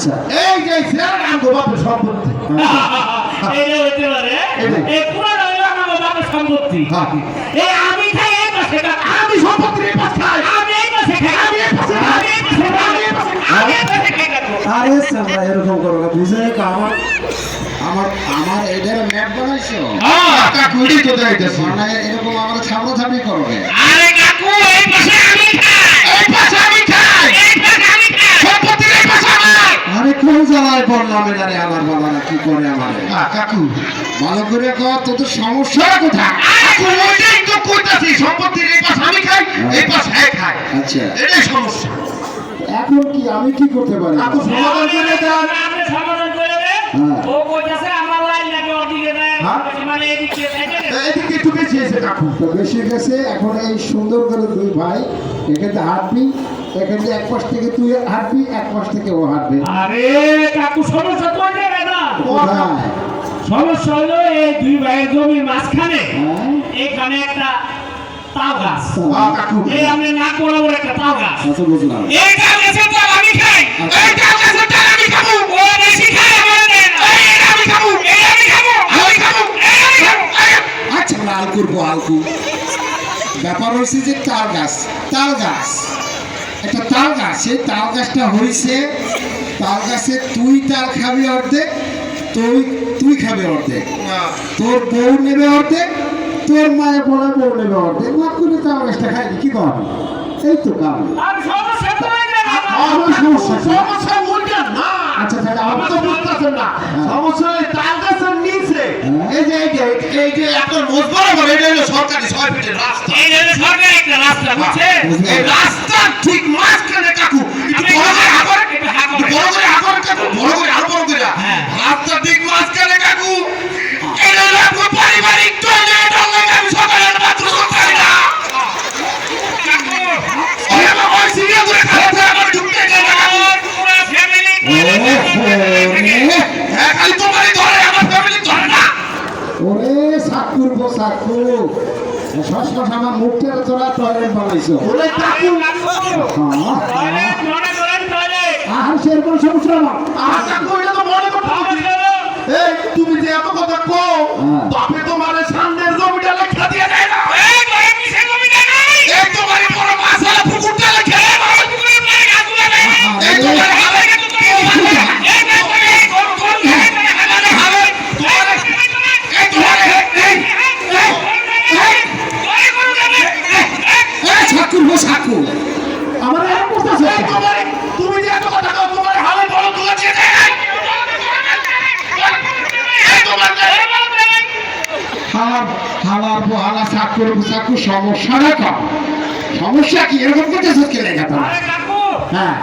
আচ্ছা। এই যে স্যার আমগো বাপের সম্পত্তি। হইতে পারে এই পুরো হইল আমার সম্পত্তি। হ্যাঁ। এই আমি খাই এই পাশে আমি সম্পত্তির এই পাশ খাই। আমি এই পাশে খাই। আমি এই পাশে খাই। আমি এই পাশে খাই। আমি এই পাশে খাই। আরে সামরা এরকম করো না। বুঝে আমার আমার আমার এদের ম্যাপ বানাইছো? হ্যাঁ। কাকু বানায় এরকম আমার ছাপড়া ছাপড়ি করবে আরে কাকু এই পাশে আমি খাই। এই পাশে জ্বালায় বললাম এটারে আমার বাবারা কি করে আমার? কাকু। ভালো করে কর তোদের সমস্যা কোথায়? ওইটাই তো কইতাছি সম্পত্তির এই পাশে আমি খাই এই পাশে হ্যাঁ খাই। আচ্ছা। এটাই সমস্যা। এখন কি আমি কি করতে পারি? কাকু সমাধান করে দেন আপনি সমাধান করে দেন। ও কইতাছে আমার লাইন লাগে ওদিকে দেয়। মানে এদিকে এদিকে একটু বেশি এসে কাকু। তো বেশি গেছে এখন এই সুন্দর করে দুই ভাই এখানে হাঁটবি এখানে এক পাশ থেকে তুই হাঁটবি এক পাশ থেকে ও হাঁটবে। আরে কাকু সমস্যা তো সমস্যা হলো এই দুই ভাইয়ের জমির মাঝখানে। হ্যাঁ? এখানে একটা তাল গাছ। কাকু এই আমি না বরাবর একটা তাল গাছ। বুঝলাম। এই তাল গাছের তাল আমি খাই। এই তাল গাছের তাল আমি খাব। ও বেশি খায় আমার দেন এই আমি খাব। এই আমি খাব। আমি খাব। এই আমি খাব। আচ্ছা আমরা আল করব আলকু ব্যাপার হয়েছে যে তাল গাছ তাল গাছ। একটা তাল গাছ। সেই তাল গাছটা হয়েছে তাল গাছে তুই তাল খাবি অর্ধেক তুই তুই খাবি অর্ধেক। তোর বউ নেবে অর্ধেক তোর মায়ের বলে বউ নেবে অর্ধেক। ভাগ করে তাল গাছটা খাইনি কি কর এই তো কাম। সমস্যা হয়ে সমস্যা আচ্ছা তাহলে তো বুঝতেছেন না। সমস্যা এই তাল গাছের নিচে। হ্যাঁ। এই যে এই যে এই যে আপনার মোজ বরাবর এটা হলো সরকারি ছয় ফিটের রাস্তা। এই যে সরকার একটা রাস্তা বুঝছে এই রাস্তার সাকু সসমাস আমার মুখের তোরা টয়লেট বানাইছো। হ্যাঁ টয়লেট আর সেরকম সমস্যা না। আর কাকু এটা তো মনে করতে এই তুমি যে এত কথা কো হ্যাঁ। বাপে তোমার সামনের হালার হালার বো হালা সাকুর সমস্যা না কম। সমস্যা কি? এরকম লেখা হ্যাঁ। হ্যাঁ।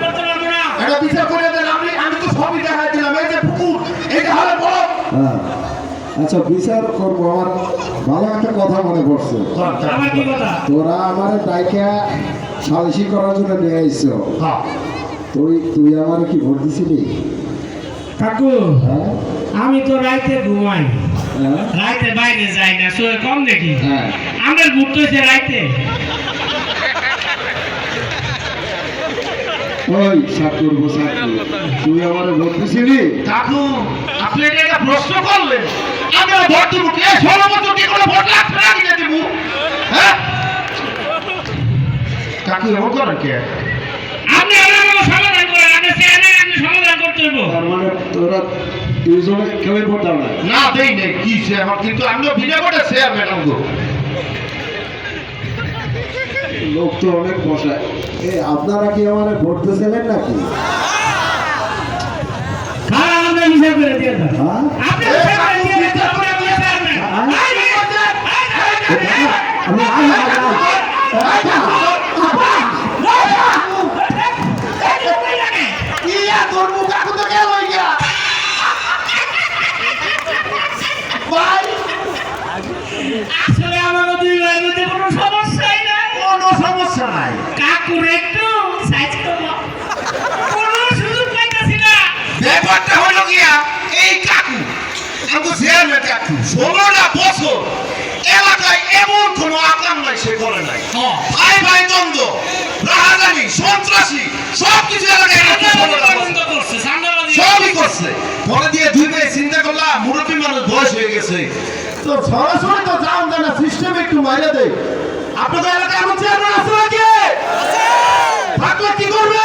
করতে পারব না। এটা বিচার করে দেন আমি আমি তো সবই দেখাই দিলাম এই যে পুকুর এই যে বড়। হ্যাঁ। আচ্ছা বিচার করব আমার ভালো একটা কথা মনে পড়ছে। তোরা আমার ডাইকা সালিশি করার জন্য নিয়ে আইছো। হ্যাঁ। তুই তুই আমার কি ভোট দিছিলি? কাকু হ্যাঁ? আমি তো রাইতে ঘুমাই। হ্যাঁ। রাইতে বাইরে যাই না শোয়ে কম দেখি। হ্যাঁ। আমরা ঘুরতেছে রাইতে। ওই সাকুর গো তুই আমার দিছিলি? কাকু আপনি এটা একটা প্রশ্ন করলেন। আমি আর ভোট দিব কে? ষোলো বছর কি করে ভোট লাগবে না দিব? হ্যাঁ? কাকু এমন করেন কে আপনি আমার কোনো সমাধান করেন আপনি চেয়ারম্যান আপনি সমাধান করতে হইব তার মানে তোরা দুজনে কেউই ভোট দাও না না দেই নেই কি সে আমার কিন্তু আমিও ভিডিও করে শেয়ার ম্যাডাম গো লোক তো অনেক বসায় এ আপনারা কি আমার ভোট দিয়েছিলেন নাকি হ্যাঁ আপনি হিসাব করে দিয়ে দেন তারপরে আপনি চেয়ারম্যান হ্যাঁ? এই যে, এই যে, এই যে, এই যে, আমি আই আই আই এই যে, কই লাগে? ইয়া তোর মুখ কাকু তো গেল ইয়া ভাই আসলে আমারও দুই ভাইয়ের মধ্যে কোনো সমস্যাই নাই কোনো সমস্যা নাই কাকুর একটু সাইজ করব কোনো সুযোগ পাইতেছি না ব্যাপারটা হলো গিয়া এই কাকু আমি শেয়ার ম্যান কাকু ষোলোটা বছর এলাকায় এমন কোনো আকাম নাই সে করে নাই। হ্যাঁ। ভাই ভাই দ্বন্দ্ব রাহাজানি সন্ত্রাসী সব কিছু এলাকায় সবই করছে। পরে দিয়ে দুই ভাই চিন্তা করলাম মুরব্বী মানুষ বয়স হয়ে গেছে। তো সরাসরি তো যান জানা সিস্টেম একটু মাইরে দেয় আপনাদের এলাকায় এমন চেয়ারম্যান আছে নাকি? থাকলে কি করবে?